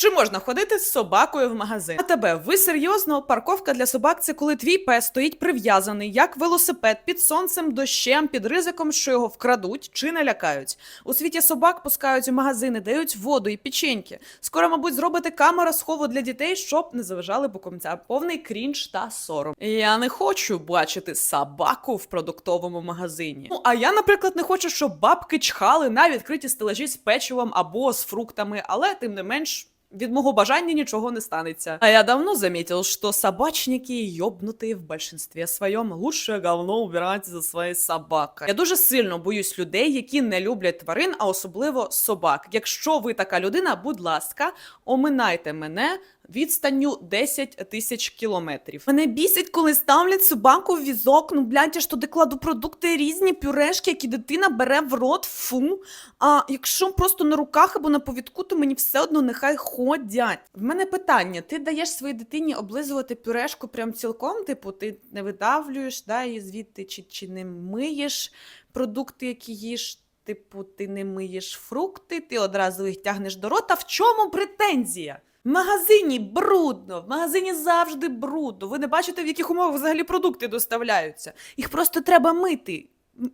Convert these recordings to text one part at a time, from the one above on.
Чи можна ходити з собакою в магазин? А тебе, ви серйозно? Парковка для собак це коли твій пес стоїть прив'язаний, як велосипед, під сонцем, дощем, під ризиком, що його вкрадуть чи налякають. У світі собак пускають у магазини, дають воду і печеньки. Скоро, мабуть, зробите камера схову для дітей, щоб не заважали букомця. Повний крінж та сором. Я не хочу бачити собаку в продуктовому магазині. Ну а я, наприклад, не хочу, щоб бабки чхали на відкриті стелажі з печивом або з фруктами, але тим не менш. Від мого бажання нічого не станеться. А я давно заметил, что собачники ёбнутые в большинстве своем. Лучше говно убирать за своєю собакою. Я дуже сильно боюсь людей, які не люблять тварин, а особливо собак. Якщо ви така людина, будь ласка, оминайте мене відстанню 10 тисяч кілометрів. Мене бісить, коли ставлять собаку в візок. Ну, блядь, я ж туди кладу продукти різні, пюрешки, які дитина бере в рот. Фу. А якщо просто на руках або на повідку, то мені все одно нехай ходять. В мене питання: ти даєш своїй дитині облизувати пюрешку прям цілком? Типу, ти не видавлюєш да, її звідти, чи, чи не миєш продукти, які їш? Типу, ти не миєш фрукти, ти одразу їх тягнеш до рота. В чому претензія? В магазині брудно, в магазині завжди брудно. Ви не бачите, в яких умовах взагалі продукти доставляються. Їх просто треба мити.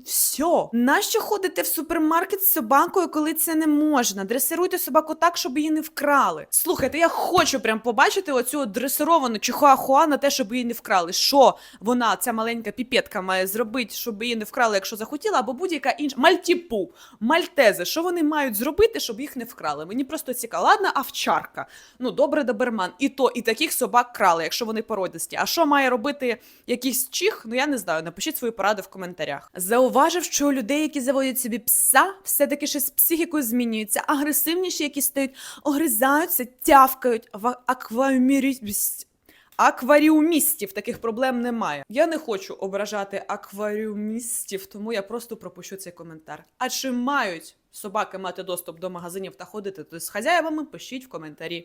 Все. Нащо ходите в супермаркет з собакою, коли це не можна? Дресируйте собаку так, щоб її не вкрали. Слухайте, я хочу прям побачити оцю дресировану чихуахуа на те, щоб її не вкрали. Що вона, ця маленька піпетка, має зробити, щоб її не вкрали, якщо захотіла, або будь-яка інша мальтіпу, мальтези. Що вони мають зробити, щоб їх не вкрали? Мені просто цікаво. Ладно, овчарка. Ну, добре, доберман. І то, і таких собак крали, якщо вони породисті. А що має робити якийсь чих? Ну я не знаю. Напишіть свої поради в коментарях. Зауважив, що у людей, які заводять собі пса, все-таки щось з психікою змінюється. Агресивніші, які стають, огризаються, тявкають в аквамірість. Акваріумістів таких проблем немає. Я не хочу ображати акваріумістів, тому я просто пропущу цей коментар. А чи мають собаки мати доступ до магазинів та ходити з хазяєвами? Пишіть в коментарі.